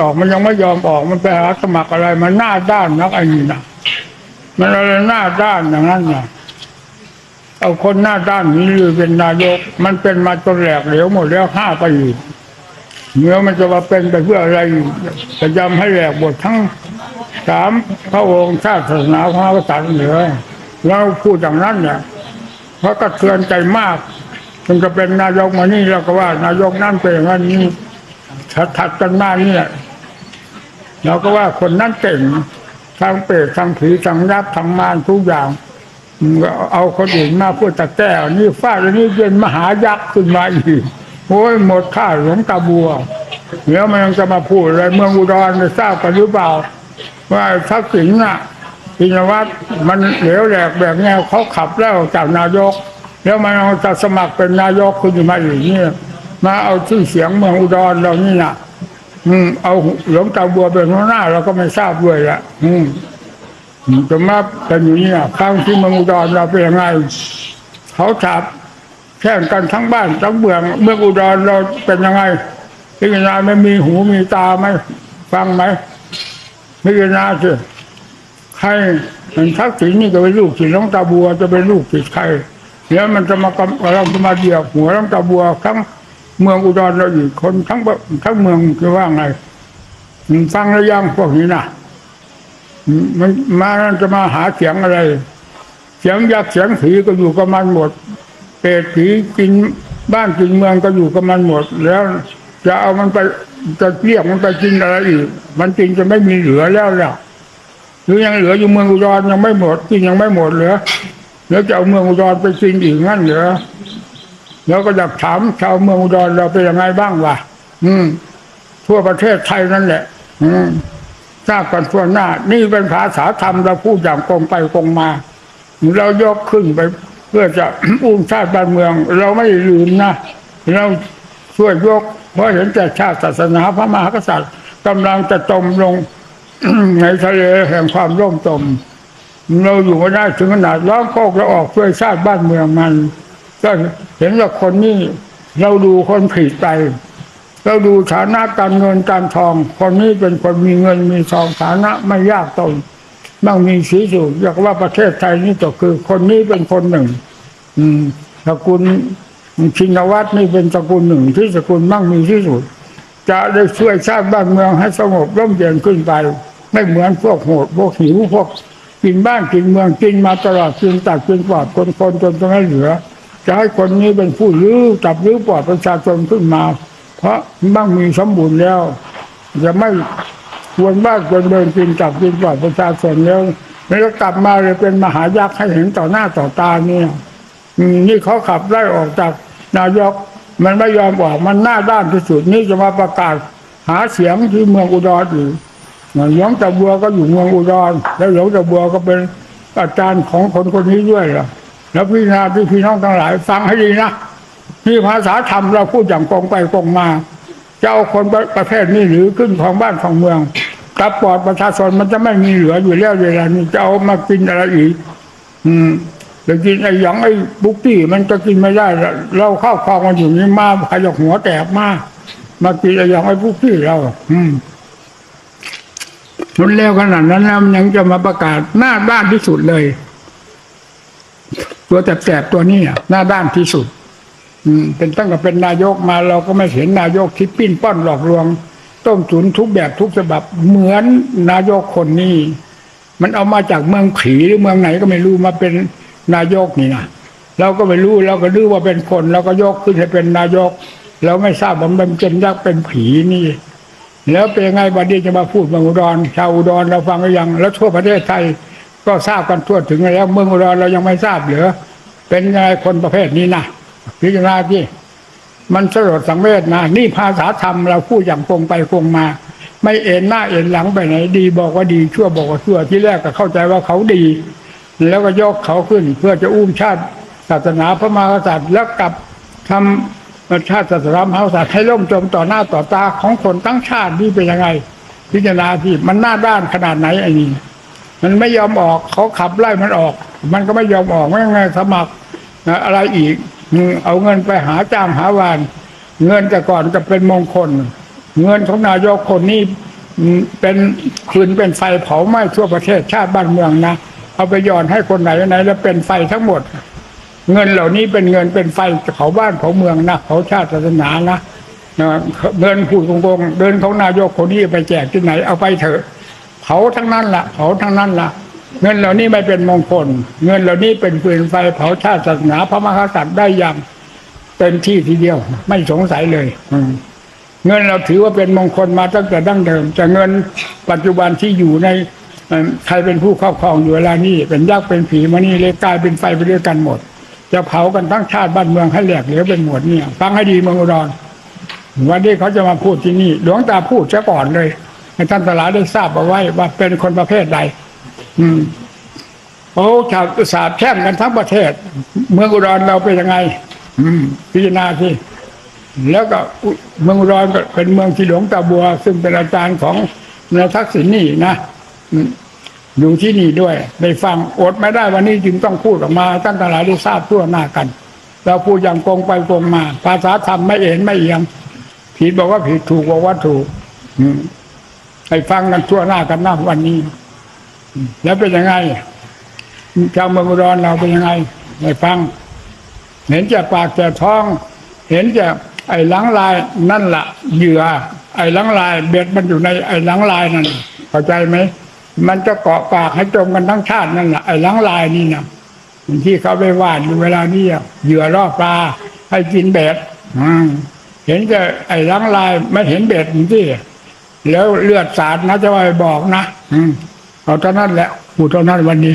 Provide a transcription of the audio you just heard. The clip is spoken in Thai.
ออกมันยังไม่ยอมออกมันไปหาสมัครอะไร มันหน้าด้านนักไอ้นี่นะมันอะไรหน้าด้านอย่างนั้นนะเอาคนหน้าด้านนี้เลยเป็นนายก มันเป็นมาจนแหลกเหลวหมดแล้วห้าปีเนื้อมันจะมาเป็นไปเพื่ออะไรจะยำให้แหลกหมดทั้งสามพระองค์ชาติศาสนาพระมหากษัตริย์เหนือเราพูดอย่างนั้นเนี่ยเพราะกระเทือนใจมากมันจะเป็นนายกมานี่เราก็ว่านายกนั่นเป็นอย่างนั้นนี่ถัดกันมานี่แหละ เราก็ว่าคนนั้นเก่งทางเปรตทางผีทางยับทางมารทุกอย่างก็เอาคนอื่นมาพูดตะแก้วนี่ฟาดอันนี้เป็นมหายักษ์ขึ้นมาอีกโอ้ยหมดค่าหลวงตาบัวเดี๋ยวมันยังจะมาพูดอะไรเมืองอุดรจะทราบกันหรือเปล่า ว่าทักษิณน่ะพินวัตรมันเหลวแหลกแบบนี้เขาขับแล้วจากนายก แล้วมันจะสมัครเป็นนายกคุณมาอีกเนี่ยมาเอาชื่อเสียงเมืองอุดรเรานี่น่ะ อืม เอาหลวงตาบัวเป็นหัวหน้าเราก็ไม่ทราบด้วยละอืมจะมาเป็นอย่างนี้น่ะฟังที่เมืองอุดรเราเป็นยังไงเขาจับแข่งกันทั้งบ้านทั้งเมืองเมืองอุดรเราเป็นยังไงพิจารณาไม่มีหูมีตาไหมฟังไหมพิจารณาสิใครมันทักษิณนี่ก็เป็นลูกศิษย์หลวงตาบัวจะเป็นลูกศิษย์ใครแล้วมันจะมากำกำลังจะมาเดียบหัวหลวงตาบัวทั้ง เมืองอุดรเราอีกคนทั้งทั้งเมืองคือว่าไงฟังแล้วยังพวกนี้นะมันมานั่นจะมาหาเสียงอะไร เสียงยักษ์เสียงผีก็อยู่กับมันหมด เปรตผีกินบ้านกินเมืองก็อยู่กับมันหมด แล้วจะเอามันไปจะเรียกมันไปกินอะไรอีก มันจริงจะไม่มีเหลือแล้วแล้วหรือยังเหลืออยู่เมืองอุดรยังไม่หมดกินยังไม่หมดเหลือแล้วจะเอาเมืองอุดรไปกินอีกงั้นเหรอ แล้วก็อยากถามชาวเมืองอุดรเราเป็นยังไงบ้างวะอืม ทั่วประเทศไทยนั่นแหละ อืมทราบกันทั่วหน้า นี่เป็นภาษาธรรมเราพูดอย่างตรงไปตรงมา เรายกขึ้นไป เพื่อจะอุ้มชาติบ้านเมือง เราไม่ลืมนะเราช่วยยก เพราะเห็นแต่ชาติศาสนาพระมหากษัตริย์กำลังจะจมลงในทะเลแห่งความร่มจมเราอยู่ไม่ได้ถึงขนาดร้องโคกเราออกช่วยชาติบ้านเมืองมัน ก็เห็นว่าคนนี้เราดูคนผิดไป เราดูฐานะการเงินการทอง คนนี้เป็นคนมีเงินมีทองฐานะไม่ยากจนมั่งมีสีสุขอยากว่าประเทศไทยนี่ก็คือ คนนี้เป็นคนหนึ่ง อืมสกุลชินวัตรนี่เป็นสกุลหนึ่งที่สกุลมั่งมีที่สุด จะได้ช่วยชาติบ้านเมืองให้สงบร่มเย็นขึ้นไป ไม่เหมือนพวกโหดพวกหิวพวกกินบ้านกินเมืองกินมาตลอดกินตักกินปอดคนคนจนจะไม่เหลือ จะให้คนนี้เป็นผู้รื้อจับรื้อปอดประชาชนขึ้นมา เพราะบ้างมีสมบูรณ์แล้ว จะไม่ควรบ้านควรเดินกินจับกินปอดประชาชนแล้วแล้วกลับมาเลยเป็นมหายักษ์ให้เห็นต่อหน้าต่อตาเนี่ยนี่เขาขับไล่ออกจากนายกมันไม่ยอมออกมันหน้าด้านที่สุดนี่จะมาประกาศหาเสียงที่เมืองอุดรอีกหลวงตาบัวก็อยู่เมืองอุดร แล้วหลวงตาบัวก็เป็นอาจารย์ของคนคนนี้ด้วยล่ะ แล้วพี่นาพี่พี่น้องทั้งหลาย ฟังให้ดีนะนี่ภาษาธรรมเราพูดอย่างตรงไปตรงมาจะเอาคนประเภทนี้หรือขึ้นของบ้านของเมืองกับปอดประชาชนมันจะไม่มีเหลืออยู่แล้วเวลานี้จะเอามากินอะไรอีก อืมจะกินไอ้หยังไอ้บุกตี้มันจะกินไม่ได้เราเข้าคลองมันอยู่นี่มาขยกหัวแตกมามากินไอ้หยังไอ้บุกตี้เรา อืมมันแล้วขนาดนั้นแล้วมันยังจะมาประกาศหน้าด้านที่สุดเลย ตัวแสบๆตัวนี้อะหน้าด้านที่สุด อืม เป็นตั้งแต่เป็นนายกมาเราก็ไม่เห็นนายกที่ปิ้นป้อนหลอกลวง ต้มตุนทุกแบบทุกฉบับเหมือนนายกคนนี้ มันเอามาจากเมืองผีหรือเมืองไหนก็ไม่รู้มาเป็นนายกนี่นะเราก็ไม่รู้เราก็รู้ว่าเป็นคนเราก็ยกขึ้นให้เป็นนายก เราไม่ทราบว่ามันเป็นยักษ์เป็นผีนี่ แล้วเป็นไงบัดนี้จะมาพูดเมืองอุดรชาวอุดรเราฟังก็ยัง แล้วทั่วประเทศไทย ก็ทราบกันทั่วถึงแล้ว เมืองอุดรเรายังไม่ทราบเหรือเป็นยังไงคนประเภทนี้นะพิจารณาที่มันสลดสังเวชนะนี่ภาษาธรรมเราพูดอย่างตรงไปตรงมา ไม่เอ็นหน้าเอ็นหลังไปไหน ดีบอกว่าดีชั่วบอกว่าชั่วที่แรกก็เข้าใจว่าเขาดี แล้วก็ยกเขาขึ้น เพื่อจะอุ้มชาติศาสนาพระมหากษัตริย์แล้วกลับทำชาติศาสนาพระมหากษัตริย์ให้ล่มจมต่อหน้าต่อตาของคนทั้งชาตินี่เป็นยังไง พิจารณาที่มันหน้าด้านขนาดไหนไอ้นี่ มันไม่ยอมออกเขาขับไล่มันออก มันก็ไม่ยอมออกไม่งไงสมัครอะไรอีกเอาเงินไปหาจ้างหาวาน เงินแต่ก่อนจะเป็นมงคล เงินของนายกคนนี้เป็นคืนเป็นไฟเผาไหม้ทั่วประเทศชาติบ้านเมืองนะเอาไปย่อนให้คนไหนไหนแล้วเป็นไฟทั้งหมด เงินเหล่านี้เป็นเงินเป็นไฟเผาบ้านเผาเมืองนะเผาชาติศาสนานะเงินพูดตรงๆเดินของนายกคนนี้ไปแจกที่ไหนเอาไปเถอะ เผาทั้งนั้นละเผาทั้งนั้นละเงินเหล่านี้ไม่เป็นมงคล เงินเหล่านี้เป็นฟืนไฟเผาชาติศาสนาพระมหากษัตริย์ได้อย่างเต็มที่ทีเดียว ไม่สงสัยเลย อืเงินเราถือว่าเป็นมงคลมาตั้งแต่ดั้งเดิมแต่เงินปัจจุบันที่อยู่ในใครเป็นผู้ครอบครองอยู่เวลานี้เป็นยักษ์เป็นผีมานี่เลยกลายเป็นไฟไปด้วยกันหมด จะเผากันทั้งชาติบ้านเมืองให้แหลกเหลวเป็นหมดเนี่ย ฟังให้ดีเมืองอุดรวันนี้เขาจะมาพูดที่นี่หลวงตาพูดซะก่อนเลย ให้ท่านตลาดได้ทราบเอาไว้ว่าเป็นคนประเภทใด อืมโอ้ชาวสาบแช่งกันทั้งประเทศ เมืองอุดรเราเป็นยังไง อืม พิจารณาที่แล้วก็เมืองอุดรก็เป็นเมืองที่หลวงตาบัว ซึ่งเป็นอาจารย์ของนายทักษิณนี่นะอยู่ที่นี่ด้วยได้ฟังอดไม่ได้วันนี้จึงต้องพูดออกมาท่านตลาดได้ทราบทั่วหน้ากัน เราพูดอย่างโกงไปโกงมา ภาษาธรรมไม่เอ็นไม่เอียงผิดบอกว่าผิดถูกบอกว่าถูกอืม ให้ฟังกันทั่วหน้ากันนะวันนี้ แล้วเป็นยังไงชาวเมืองอุดรเราเป็นยังไงให้ฟัง เห็นจะปากจะท้อง เห็นจะไอ้หลังลายนั่นละเหยื่อ ไอ้หลังลาย เบ็ดมันอยู่ในไอ้หลังลายนั่นเข้าใจไหมมันจะเกาะปากให้จมกันทั้งชาตินั่นแหละไอ้ลังลายนี่นะที่เขาไปวาดอยู่เวลานี้เหยื่อล่อปลาให้กินเบ็ดเห็นจะไอ้ลังลายไม่เห็นเบ็ดที่ แล้วเลือดสาดนะจะไปบอกนะ อืมเอาเท่านั้นแหละพูดเท่านั้นวันนี้